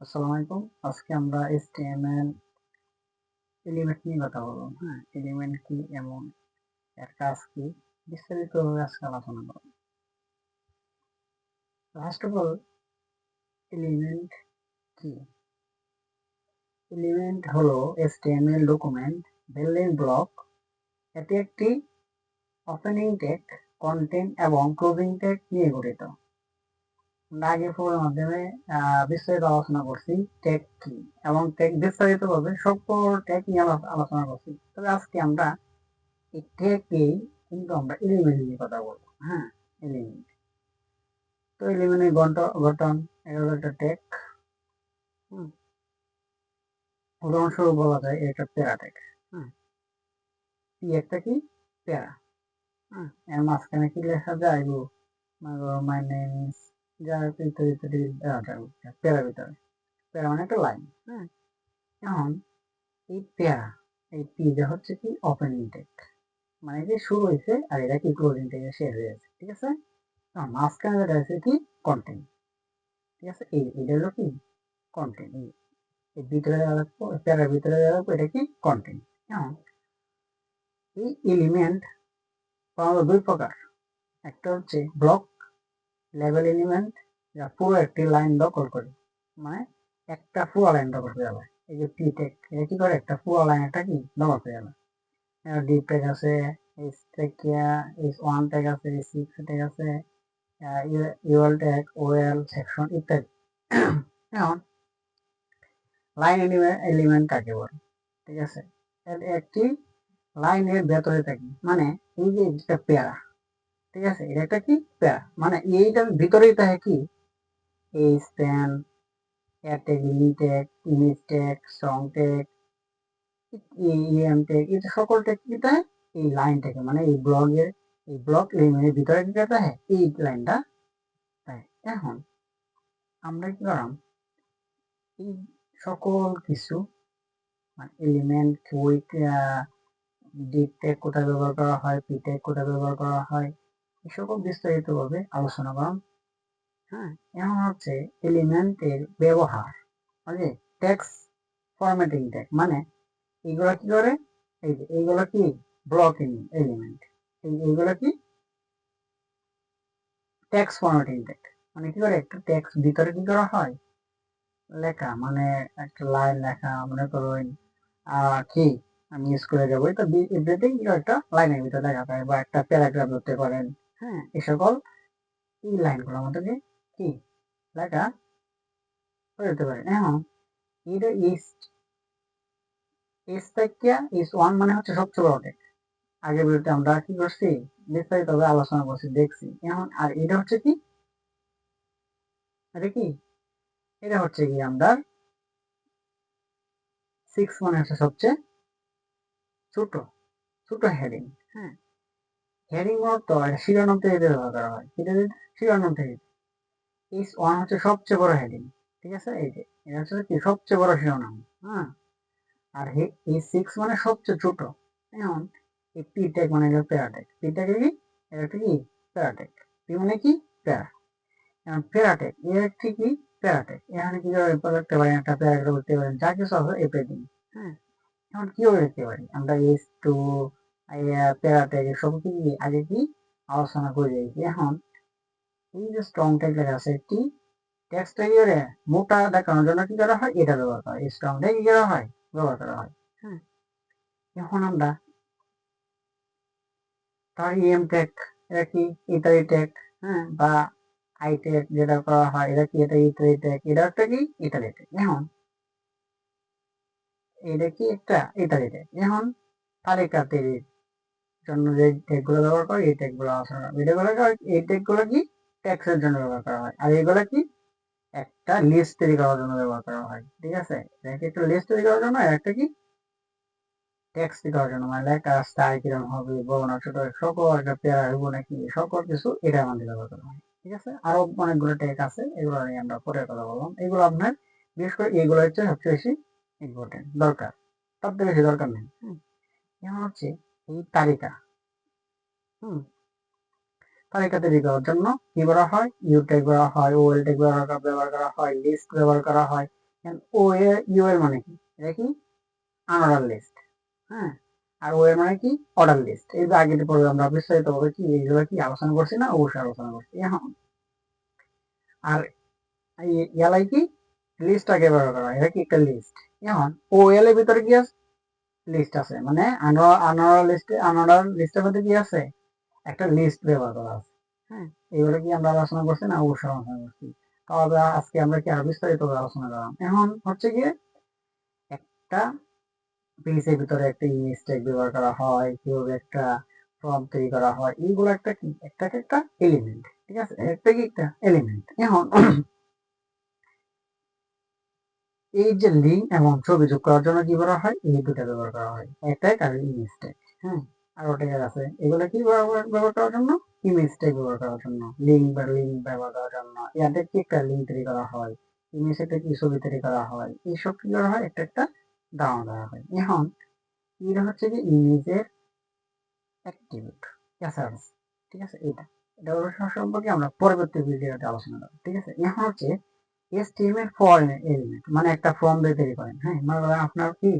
আসসালামু আলাইকুম। আজকে আমরা HTML এলিমেন্ট নিয়ে কথা বলব। হ্যাঁ এলিমেন্ট কি, এমন, এর কাজ কি, বিস্তারিতভাবে আজকে আলোচনা করব। ফার্স্ট অফ অল এলিমেন্ট কি? এলিমেন্ট হলো HTML ডকুমেন্ট বিল্ডিং ব্লক এটি একটি ওপেনিং টেক কন্টেন্ট এবং ক্লোজিং টেক নিয়ে গঠিত। আগে পড়ার মাধ্যমে বিস্তারিত আলোচনা করছি টেক কি এবং বিস্তারিত ভাবে সকল টেক নিয়ে আলোচনা করছি। তবে আজকে আমরা এই টেকেই কিন্তু আমরা এলিমেন্ট নিয়ে কথা বলব। হ্যাঁ এলিমেন্ট তো এলিমেন্টের গঠন এগুলো একটা টেক উদাহরণস্বরূপ বলা যায়, এটা প্যারা টেক হ্যাঁ পি একটা কি? প্যারা। হ্যাঁ এর মাঝখানে কি লেখা যায় গো? মাই নেম ইজ যা ইত্যাদি ইত্যাদি প্যারা ভিতরে। প্যারা মানে লাইন হ্যাঁ? এখন এই এই পিজা হচ্ছে কি ওপেন মানে শুরু হয়েছে আর এটা কি শেষ হয়ে ঠিক আছে? মাঝখানে কি ঠিক আছে? এই কি প্যারার ভিতরে এটা কি এই এলিমেন্ট দুই প্রকার। একটা হচ্ছে ব্লক লেভেল এলিমেন্ট যা পুরো একটি লাইন দখল করে। মানে একটা পুরো লাইন দখল করে যাবে। এই যে পি টেক এটা কি করে? একটা পুরো লাইন একটা কি? দখল করে যাবে। ডি টেক আছে H tag H one tag আছে এইচ সিক্স টেক আছে ইউএল টেক ওএল সেকশন ইত্যাদি। এখন লাইন এলিমেন্ট কাকে বলে? ঠিক আছে? একটি লাইনের ভেতরে থাকি। মানে এই যে একটা পেয়ারা ঠিক আছে? এটা একটা কি? পেয়ারা মানে এইটার ভিতরেই থাকে কি? এই স্প্যান এয়ারটেক লিমিটেক ইমেজ টেক সং টেক ইএম টেক এটা সকল টেক কি থাকে? এই লাইন থেকে মানে এই ব্লগের এই ব্লক এলিমেন্টের ভিতরে কি থাকে? এই লাইনটা এখন আমরা কি করলাম? এই সকল কিছু মানে এলিমেন্ট ওই ডিপ টেক কোথায় ব্যবহার করা হয় পি টেক কোথায় ব্যবহার করা হয় সকল বিস্তারিতভাবে আলোচনা করলাম হ্যাঁ। এখন হচ্ছে এলিমেন্টের ব্যবহার মানে টেক্স ফরম্যাটিং টেক মানে এইগুলা কি করে? এই যে এইগুলা কি? ব্লকিং এলিমেন্ট এইগুলা কি? টেক্স ফরম্যাটিং টেক মানে কি করে? একটা টেক্স ভিতরে কি করা হয়? লেখা মানে একটা লাইন লেখা মনে করুন আহ কি? আমি স্কুলে যাব তো এভরিথিং একটা লাইনের ভিতরে লেখা থাকে বা একটা প্যারাগ্রাফ ধরতে পারেন। হ্যাঁ এই সকল এই লাইনগুলোর মধ্যে দিয়ে কি? লেখা যেতে পারে। এখন এটা ইস্ট ইস্ট থেকে ইস্ট ওয়ান মানে হচ্ছে সবচেয়ে বড় টেক আগে বিরুদ্ধে আমরা কি করছি? বিস্তারিতভাবে আলোচনা করছি, দেখছি। এখন, আর এটা হচ্ছে কি? এটা কি? এটা হচ্ছে কি আমরা সিক্স মানে হচ্ছে সবচেয়ে ছোট ছোট হেডিং হ্যাঁ হেডিং মূলত এটা শিরোনাম থেকে ব্যবহার করা হয় এটা শিরোনাম থেকে ইস ওয়ান হচ্ছে সবচেয়ে বড় হেডিং ঠিক আছে এই যে এটা হচ্ছে কি সবচেয়ে বড় শিরোনাম হ্যাঁ আর এই সিক্স মানে সবচেয়ে ছোট এখন এই পি টেক মানে হলো প্যারাটেক পি টেক কি এটা কি প্যারাটেক পি মানে কি প্যারা এখন প্যারাটেক এর একটি কি প্যারাটেক এখানে কি করে লিখতে পারি একটা প্যারাগ্রাফ লিখতে পারেন যা কিছু আছে এই পেজিং হ্যাঁ এখন কীভাবে লিখতে পারি আমরা এস টু প্যারাটেক সব কি আগে কি আলোচনা করে দিয়েছি এখন এই যে স্ট্রং ট্যাগ লেখা আছে একটি টেক্সট এর মোটা দেখানোর জন্য কি করা হয়? এটা ব্যবহার করা হয়। স্ট্রং ট্যাগ করা হয়? ব্যবহার করা হয়। হ্যাঁ। এখন আমরা তার ইএম ট্যাগ এটা কি? ইতালি ট্যাগ হ্যাঁ। বা আই ট্যাগ যেটা করা হয় এটা কি? এটা ইতালি ট্যাগ এটা একটা কি? ইতালি ট্যাগ এখন এটা কি একটা? ইতালি ট্যাগ এখন তালিকা তৈরির জন্য যে ট্যাগগুলো ব্যবহার করে এই ট্যাগগুলো আলোচনা এটাগুলো এই ট্যাগগুলো কি? ট্যাক্সের জন্য ব্যবহার করা হয়। আর এগুলো কি? একটা লিস্ট তৈরি করার জন্য ব্যবহার করা হয়, ঠিক আছে? একটা লিস্ট তৈরি করার জন্য একটা কি? ট্যাক্স তৈরি করার জন্য মানে লেখা স্টাইল কীরকম হবে, বড় না ছোট, সকল একটা পেয়ার হইব নাকি? সকল কিছু এটা আমাদের ব্যবহার করা হয়, ঠিক আছে? আরও অনেকগুলো ট্যাগ আছে, এগুলো নিয়ে আমরা পরে কথা বললাম এগুলো আপনার, বিশেষ করে এগুলো হচ্ছে সবচেয়ে বেশি ইম্পর্টেন্ট দরকার তার থেকে বেশি দরকার নেই। এখন হচ্ছে তালিকা। তালিকা তৈরি করার জন্য কি করা হয়? ইউ ট্যাগ ব্যবহার হয় ওয়েল ট্যাগ ব্যবহার করা হয় লিস্ট ব্যবহার করা হয়। ও মানে কি? আনঅর্ডার লিস্ট হ্যাঁ। আর ও এর মানে কি? অর্ডার লিস্ট এই যে আগের আমরা বিস্তারিত ভাবে কি, এইগুলো কি আলোচনা করছি না? অবশ্যই আলোচনা করছি। এখন আর ইয়ালাই কি? লিস্টটাকে ব্যবহার করা হয়। এটা কি? একটা লিস্ট এখন ও এল এর ভিতরে কি আছে? লিস্ট আছে। মানে আনঅর্ডার লিস্টে আনঅর্ডার লিস্টের মধ্যে কি আছে? একটা লিস্ট ব্যবহার করা আছে। হ্যাঁ? এইগুলো কি আমরা আলোচনা করছি না? অবশ্যই করছি। তবে আজকে আমরা কি আরও বিস্তারিত আলোচনা করলাম? এখন হচ্ছে গিয়ে একটা পেজের ভিতরে একটা ট্যাগ ব্যবহার করা হয়, কীভাবে একটা ফর্ম তৈরি করা হয়, এইগুলো একটা কি? একটা একটা এলিমেন্ট ঠিক আছে? একটা কি? একটা এলিমেন্ট এখন এই যে লিঙ্ক এবং ছবি যোগ করার জন্য কি করা হয়? এই দুটা ব্যবহার করা হয়। একটা আর ইমেজ ট্যাগ হ্যাঁ? আর ওটা আছে। এগুলো কি ব্যবহার করার জন্য? ইমেজ ট্যাগ ব্যবহার করার জন্য। লিঙ্ক বা লিঙ্ক ব্যবহার করার জন্য। ইয়াদের কি একটা লিঙ্ক তৈরি করা হয়? ইমেজ একটা কি ছবি তৈরি করা হয়? এইসব কি করা হয়? একটা একটা দাম দেওয়া হয়। এখন, এটা হচ্ছে যে ইমেজের অ্যাক্টিভিট অ্যাসার্স ঠিক আছে? এটা এটা সম্পর্কে আমরা পরবর্তী ভিডিওতে আলোচনা করব, ঠিক আছে? এখন হচ্ছে এসটিএমএল ফর্ম এলিমেন্ট মানে একটা ফর্ম দিয়ে তৈরি করেন হ্যাঁ? মনে করেন আপনার কি?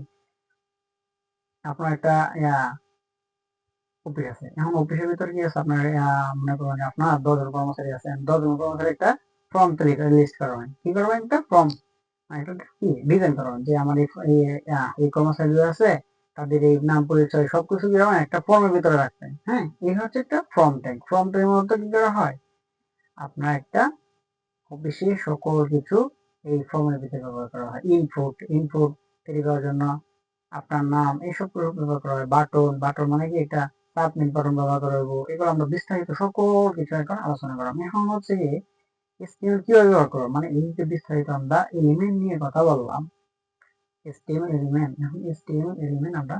আপনার একটা অফিস আছে। এখন অফিসের ভিতরে কি আছে? আপনার মনে করেন আপনার দশজন কর্মচারী আছে। দশজন কর্মচারী একটা ফর্ম তৈরি করে লিস্ট করবেন। কি করবেন একটা ফর্ম একটা কি? ডিজাইন করবেন যে আমার এই কর্মচারী আছে, তাদের এই নাম, পরিচয়, সবকিছু কি একটা ফর্মের ভিতরে রাখবেন হ্যাঁ? এই হচ্ছে একটা ফর্ম ট্যাগ ফর্ম ট্যাগের মধ্যে কি করা হয়? আপনার একটা অফিসে সকল কিছু এই ফর্মের ভিতরে ব্যবহার করা হয়। ইনপুট ইনপুট তৈরি করার জন্য আপনার নাম এইসব ব্যবহার করা হয়। বাটন বাটন মানে কি? একটা সাবমিট বাটন ব্যবহার করা হব এগুলো আমরা বিস্তারিত সকল কিছু এখন আলোচনা করলাম। এখন হচ্ছে কি এসটিএমএল কীভাবে ব্যবহার করব? মানে এই যে বিস্তারিত আমরা এলিমেন্ট নিয়ে কথা বললাম এসটিএমএল এলিমেন্ট এখন এসটিএমএল এলিমেন্ট আমরা